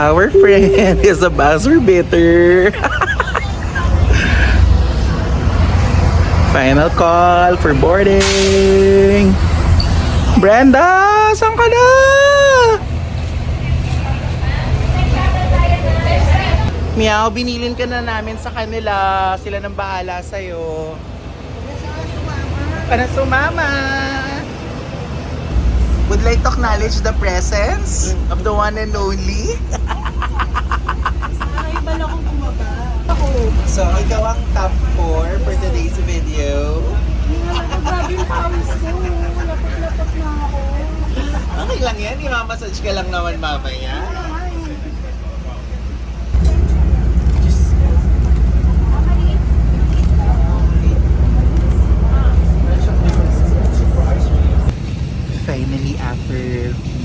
Our friend is a buzzer beater. Final call for boarding. Brenda, saan ka na? Meow, binilin ka na namin sa kanila. Sila nang bahala sa'yo. Para sumama. Would like to acknowledge the presence of the one and only. Ay, bala kong bumaba. Ako. So, ikaw ang top 4 for today's video. Okay lang yan, i-massage ka lang naman mamaya.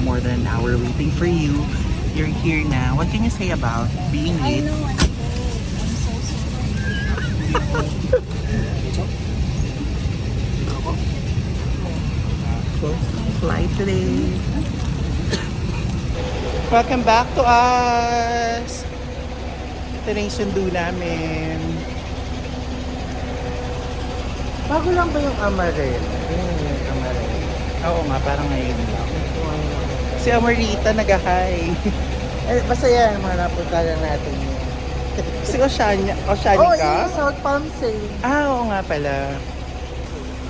More than an hour waiting for you, you're here now. What can you say about being late? I know. I'm so sorry. flight today. Welcome back to us! Ito na yung sundo namin. Bago lang ba yung Amarel? Ayun yung Amarel. Oo nga, parang ngayon lang. Si Amarita nag-hi. eh, basta yan, mga napunta na natin yun. Si Oceania, Oceanica? Oh, yeah, South Palm Sale. Ah, oo nga pala.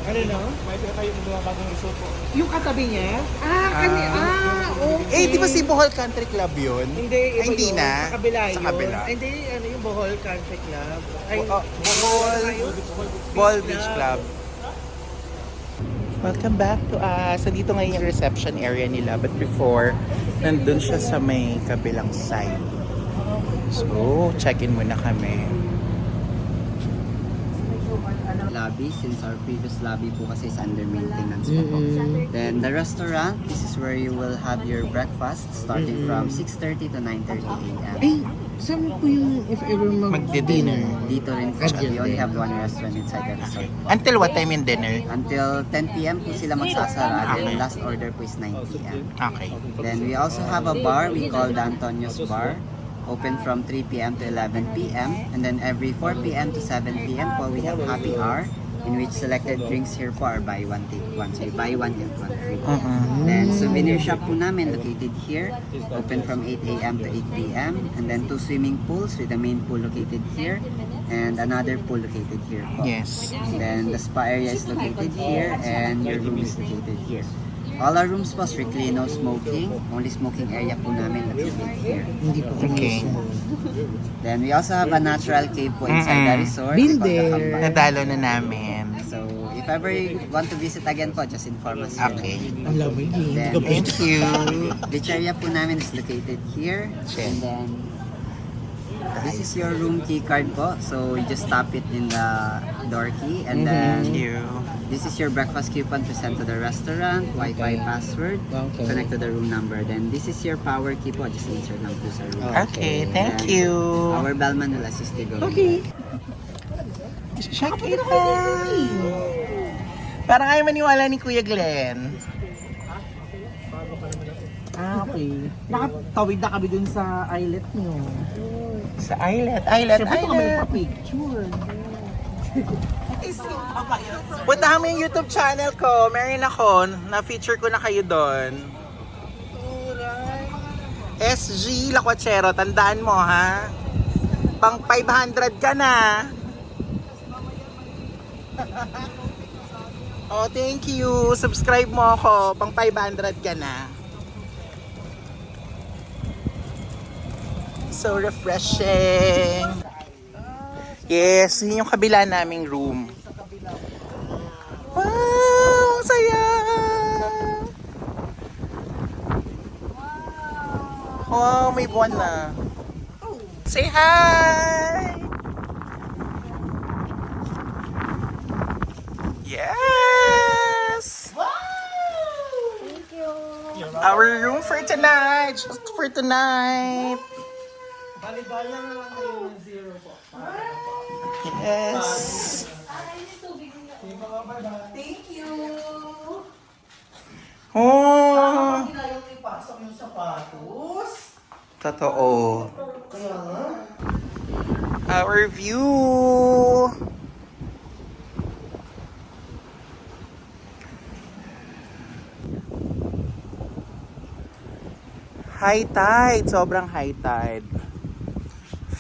Ano no? May pila kayo mga bagong resort po. Yung katabi niya? Ah, kani, ah, okay. Eh, di ba si Bohol Country Club yun? Hindi, iba Ay, hindi yun. na? Sa kabila Sa yun. kabila. Ay, Hindi, ano yung Bohol Country Club. Ay, Oh, Bohol, Bohol Beach Club. Welcome back to us. So, dito ngayon yung reception area nila. But before, nandun siya sa may kabilang side. So, check-in muna kami. lobby since our previous lobby po kasi is under maintenance po po. Then the restaurant, this is where you will have your breakfast starting from 6.30 to 9.30 a.m. saan po yung if ever mag- Magdi-dinner. Dito rin po Ah, siya. dyan We only have one restaurant inside the resort. Until what time yung dinner? Until 10 p.m. po sila magsasara. Okay. Then last order po is 9 p.m. Okay. Then we also have a bar we call the Antonio's Bar. Open from 3 p.m. to 11 p.m. And then every 4 p.m. to 7 p.m. po we have happy hour in which selected drinks here po are buy one take one. So you buy one get one free. Mhm. Then souvenir shop po namin located here, open from 8 a.m. to 8 p.m. And then two swimming pools with the main pool located here and another pool located here po. Yes. Then the spa area is located here and your room is located here. All our rooms po strictly no smoking. Only smoking area po namin located here. Hindi po Okay. Then we also have a natural cave po inside the resort. Been there. Nadalo na namin. If ever you want to visit again po, just inform us. Okay. Ang lamig. Then, Thank you. Beach area po namin is located here. Check. And then, this is your room key card po. So, you just tap it in the door key. And Thank then, you. this is your breakfast coupon to send to the restaurant. Wi-Fi password. Okay. Connect to the room number. Then, this is your power key po. Just insert lang po sa room. Okay, thank And you. Our bellman will assist you going. Okay. Check it out. Parang ayaw maniwala ni Kuya Glenn. Ah, okay. Nakatawid na kami dun sa islet nyo. Sa islet, islet, Siyempre kung may islet. pa-picture. Puntahan mo yung YouTube channel ko. Meron ako. Na-feature ko na kayo doon. SG Lakwachero. Tandaan mo, ha? Pang 500 ka na. oh, thank you. Subscribe mo ako. Pang 500 ka na. So refreshing. Yes, yun yung kabila naming room. Wow! Saya! Oh, may buwan na. Say hi! Yes! Wow! Thank you. Our room for tonight! Just for tonight! Na lang kayo ng zero po. Yes! Thank you! Oh! Ipasok yung sapatos. Totoo. Kaya nga. Our view! High tide. Sobrang high tide.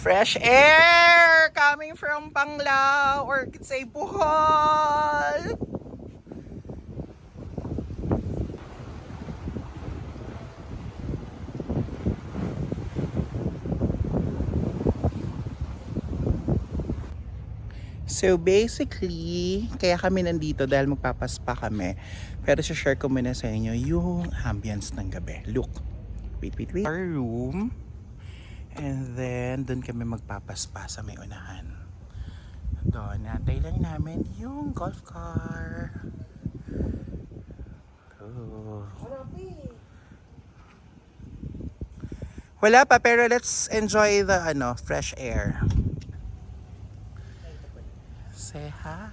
Fresh air coming from Panglao or could say Bohol. So basically, kaya kami nandito dahil magpapaspa kami. Pero share ko muna sa inyo yung ambience ng gabi. Look. Wait, wait, wait. Our room. And then, doon kami magpapaspa sa may unahan. Doon, natay lang namin yung golf car. Oh. Wala pa, pero let's enjoy the ano, fresh air. Say hi.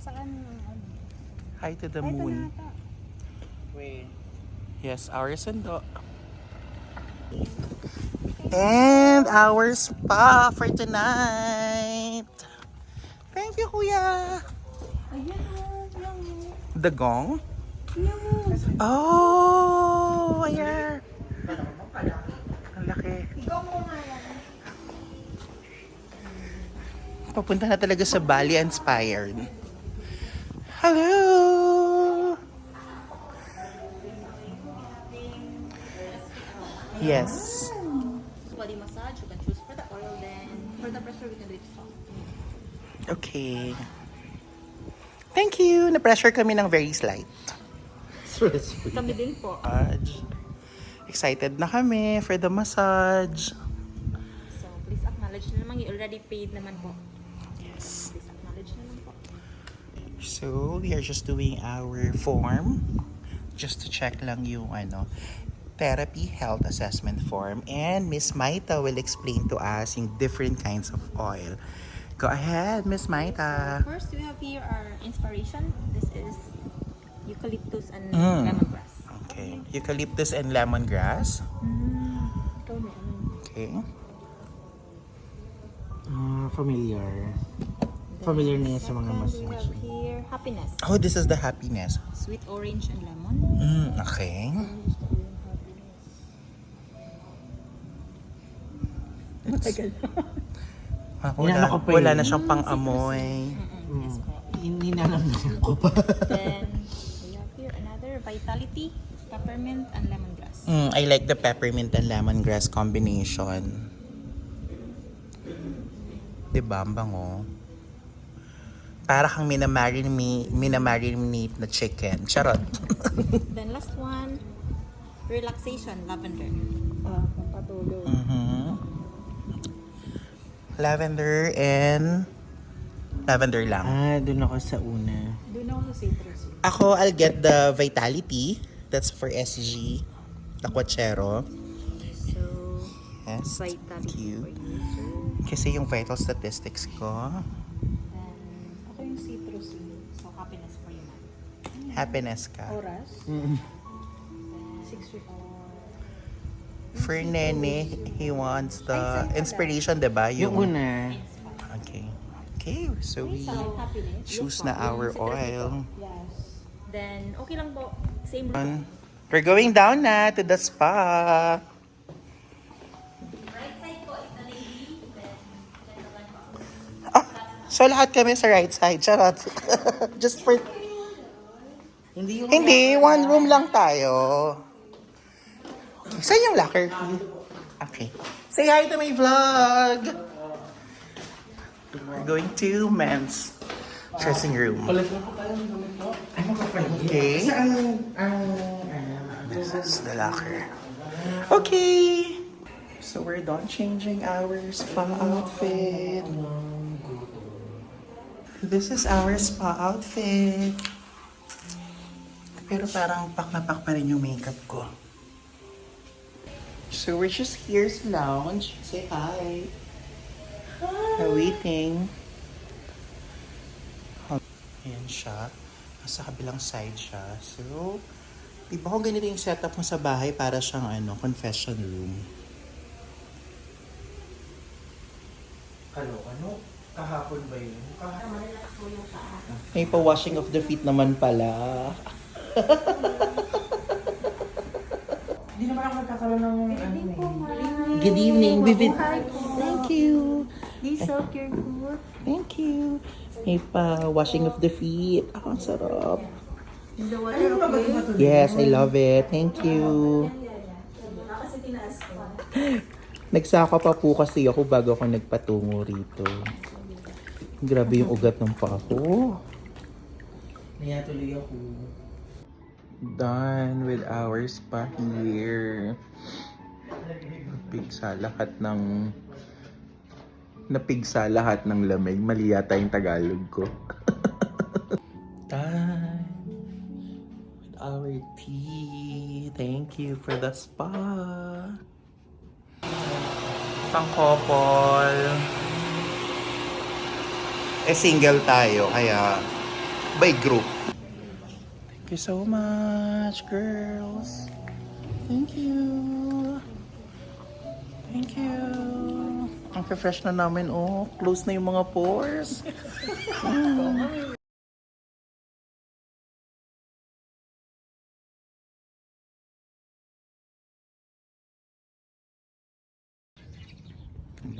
Saan? ano? Hi to the moon. ata. Yes, our sundo. And our spa for tonight. Thank you, Kuya. The gong? Oh, ayan. Ang laki. Papunta na talaga sa Bali Inspired. Hello! Yes. body massage, you can choose for the oil then for the pressure we can do it soft. Okay. Thank you. Na-pressure kami ng very slight. Kami din po. Massage. Excited na kami for the massage. So please acknowledge na naman, you already paid naman po. Yes. Please acknowledge na naman po. So, we are just doing our form. Just to check lang yung ano, therapy health assessment form. And Miss Maita will explain to us yung different kinds of oil. Go ahead, Miss Maita. First, we have here our inspiration. This is eucalyptus and Mm. lemongrass. Okay. Eucalyptus and lemongrass. Ano. Okay. Ah, familiar. Familiar na yan sa mga we have here happiness. Oh, this is the happiness. Sweet orange and lemon. Mm, okay. Ah, Inaano Wala, ko pa wala yun. na siyang pang-amoy. Mm-mm, yes po. Hininanam ko pa. Then we have here another vitality, peppermint and lemongrass. Mm, I like the peppermint and lemongrass combination. Diba, ang bango? Para kang minamarinate, minamarinate na chicken. Charot. Then last one, relaxation, lavender. Ah, pampatulog. Mhm. Lavender and lavender lang. Ah, dun ako sa una. Doon ako sa citrus. Ako, I'll get the Vitality. That's for SG. The Quachero. So, Yes. Thank vitality you. for you. Kasi yung vital statistics ko, Then, Ako yung citrus. eh. so happiness for you, ma'am. happiness ka. Oras. Mm. 6.50. For Nene, he wants the inspiration, diba? Yung una, Okay. Okay, so we choose na our oil. Yes. Then, okay lang po. Same Um, We're going down na to the spa. Ah, so lahat kami sa right side. Charot. Just for... hindi yung Hindi, one room lang tayo. Saan yung locker? Okay. Say hi to my vlog! We're going to men's dressing room. Okay. This is the locker. Okay. So we're done changing our spa outfit. This is our spa outfit. Pero parang pak na pak pa rin yung makeup ko. So we're just here sa lounge. Say hi. Hi. Waiting. Ayan siya. Nasa kabilang side siya. So, di ba kung ganito yung setup mo sa bahay para siyang ano, confession room? Ano, ano? Kahapon ba yun? Kahapon. May pa-washing of the feet naman pala. Hindi naman ako nagkakaroon ng ano eh. Good evening. Thank you. This so cute. Thank you. May pa-washing of the feet. Ah, ang sarap. The water okay. Yes, I love it. Thank you. Nagsaka pa po kasi ako bago ako nagpatungo rito. Grabe yung ugat ng paa ko. Kaya tuloy ako. Done with our spa here. Napigsa lahat ng... Napigsa lahat ng lamig. Mali yata yung Tagalog ko. Done with our tea. Thank you for the spa. Pang couple. Eh, single tayo, kaya by group. Thank you so much, girls. Thank you. Thank you. Ang fresh na namin, oh. Close na yung mga pores. Mm.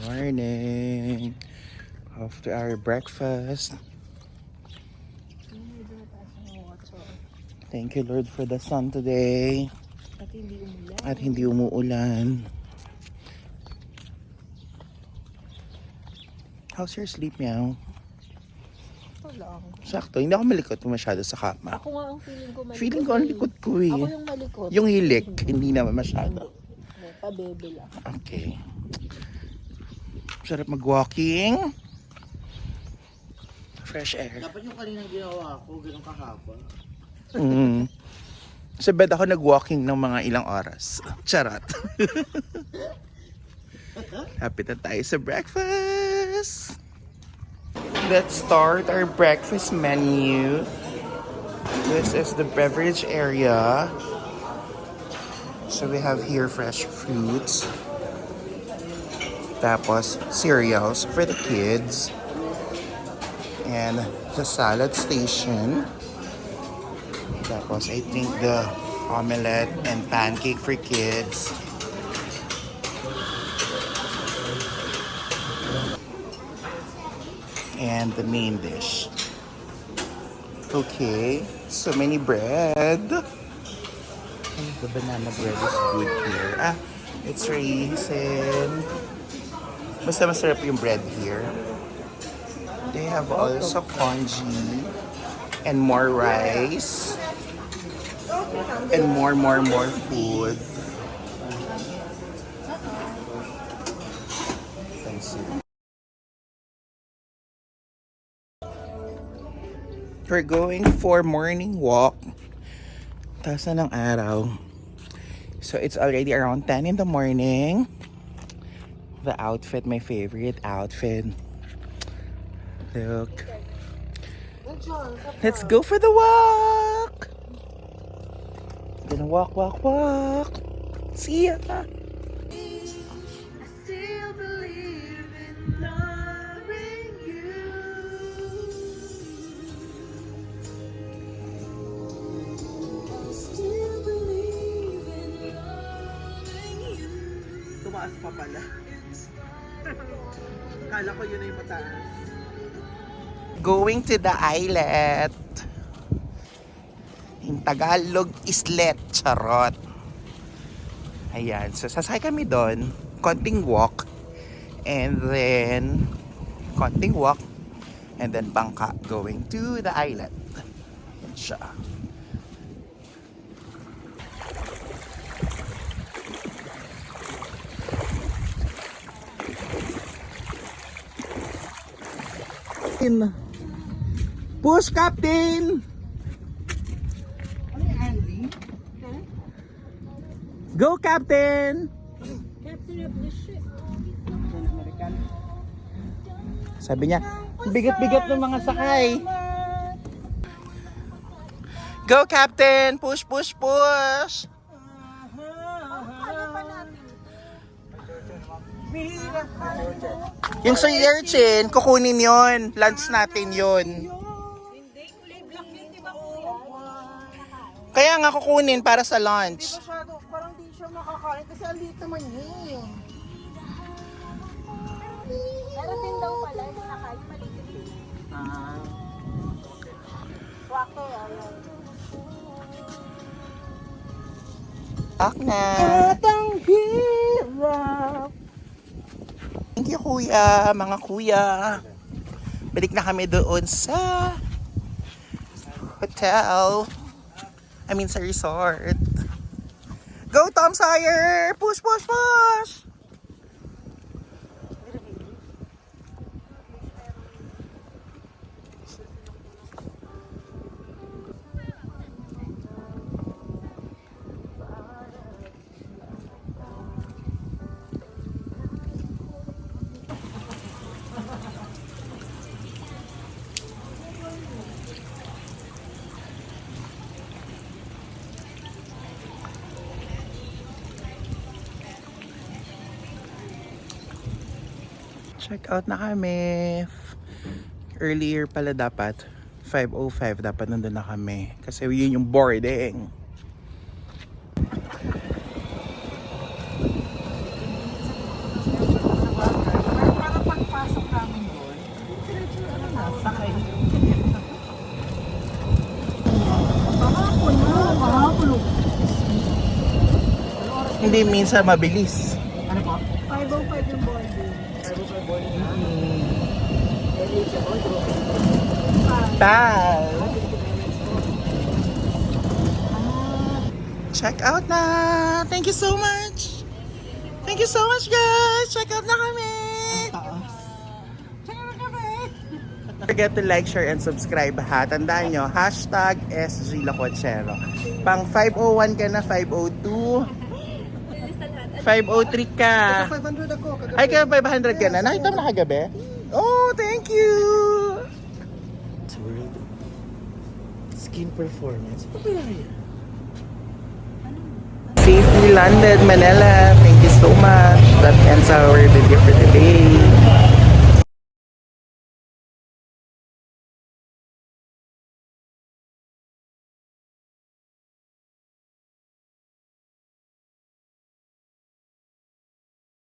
Morning. After our breakfast. Thank you, Lord, for the sun today. At hindi umuulan. How's your sleep, meow? Wala. Sakto, hindi ako malikot masyado sa kama. Ako nga ang feeling ko malikot. Feeling ko ang likot ko eh. Ako yung malikot. Yung hilik, hindi naman masyado. May pabebe lang. Okay. Sarap mag-walking. Fresh air. Dapat yung kanina ginawa ko, ganun kahaba. Mm. Sa bed ako nag-walking ng mga ilang oras. Charot. Happy na tayo sa breakfast. Let's start our breakfast menu. This is the beverage area. So we have here fresh fruits. Tapos cereals for the kids. And the salad station. Tapos I think the omelette and pancake for kids. And the main dish. Okay, so many bread. Ay, The banana bread is good here. Ah, it's raisin. Basta masarap yung bread here. They have also congee and more rice and more, more, more food. We're going for morning walk. Taas na ng araw. So it's already around 10 in the morning. The outfit, my favorite outfit. Look. Let's go for the walk. Walk, walk, walk. See ya. Tumaas pa pala. Kala ko yun na yung mataas. Going to the islet. In Tagalog, islet. Charot. Ayan. So, sasakay kami doon. Konting walk. And then, konting walk. And then, bangka going to the island. Ayan siya. Push, Captain! Go, Captain! Captain of the ship. American. Sabi niya, bigat-bigat ng mga sakay. Go, Captain! Push, push, push! Yung sa urchin, kukunin yon Lunch natin yon Kaya nga kukunin para sa lunch. Makakain kasi ang liit naman niya. Meron din daw pala, yung nakain maliit din. Ah. Wako, ayun. Ak na. At ang hirap. Thank you, kuya. Mga kuya. Balik na kami doon sa hotel. I mean, sa resort. Go, Tom Sawyer! Push, push, push! Check out na kami. Earlier pala dapat. 5.05 dapat nandun na kami. Kasi yun yung boarding. Hindi minsan mabilis. Ano po? 505 yung boarding. Bye! Check out na! Thank you so much! Thank you so much guys! Check out na kami! Taas. Don't forget to like, share, and subscribe ha. Tandaan nyo, hashtag SG Lacochero. Pang 501 ka na, 502. 503 ka. 500 ako. kagabi. Ay, kaya 500 ka na. Nakita mo na kagabi? Oh, thank you! Skin performance. Ba yan? Safely landed, Manila. Thank you so much. That ends our video for today.